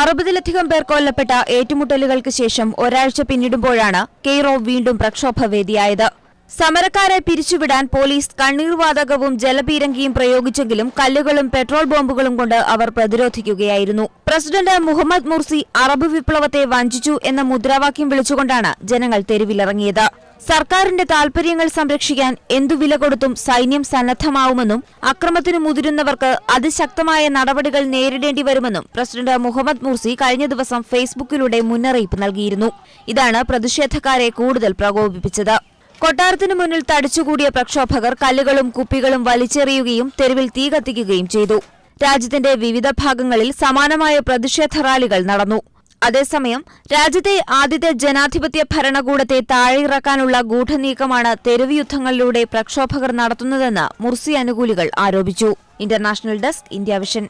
അറുപതിലധികം പേർ കൊല്ലപ്പെട്ട ഏറ്റുമുട്ടലുകൾക്ക് ശേഷം ഒരാഴ്ച പിന്നിടുമ്പോഴാണ് കെയ്റോ വീണ്ടും പ്രക്ഷോഭവേദിയായത്. സമരക്കാരെ പിരിച്ചുവിടാൻ പോലീസ് കണ്ണീർവാതകവും ജലപീരങ്കിയും പ്രയോഗിച്ചെങ്കിലും കല്ലുകളും പെട്രോൾ ബോംബുകളും കൊണ്ട് അവർ പ്രതിരോധിക്കുകയായിരുന്നു. പ്രസിഡന്റ് മുഹമ്മദ് മുർസി അറബ് വിപ്ലവത്തെ വഞ്ചിച്ചു എന്ന മുദ്രാവാക്യം വിളിച്ചുകൊണ്ടാണ് ജനങ്ങൾ തെരുവിലിറങ്ങിയത്. സർക്കാരിന്റെ താൽപര്യങ്ങൾ സംരക്ഷിക്കാൻ എന്തു വില കൊടുത്തും സൈന്യം സന്നദ്ധമാവുമെന്നും അക്രമത്തിന് മുതിരുന്നവർക്ക് അതിശക്തമായ നടപടികൾ നേരിടേണ്ടി വരുമെന്നും പ്രസിഡന്റ് മുഹമ്മദ് മുർസി കഴിഞ്ഞ ദിവസം ഫേസ്ബുക്കിലൂടെ മുന്നറിയിപ്പ് നൽകിയിരുന്നു. ഇതാണ് പ്രതിഷേധക്കാരെ കൂടുതൽ പ്രകോപിപ്പിച്ചത്. കൊട്ടാരത്തിനു മുന്നിൽ തടിച്ചുകൂടിയ പ്രക്ഷോഭകർ കല്ലുകളും കുപ്പികളും വലിച്ചെറിയുകയും തെരുവിൽ തീ കത്തിക്കുകയും ചെയ്തു. രാജ്യത്തിന്റെ വിവിധ ഭാഗങ്ങളിൽ സമാനമായ പ്രതിഷേധ റാലികൾ നടന്നു. അതേസമയം രാജ്യത്തെ ആദ്യത്തെ ജനാധിപത്യ ഭരണകൂടത്തെ താഴെയിറക്കാനുള്ള ഗൂഢനീക്കമാണ് തെരുവ് യുദ്ധങ്ങളിലൂടെ പ്രക്ഷോഭകർ നടത്തുന്നതെന്ന് മുർസി അനുകൂലികൾ ആരോപിച്ചു. International desk India Vision.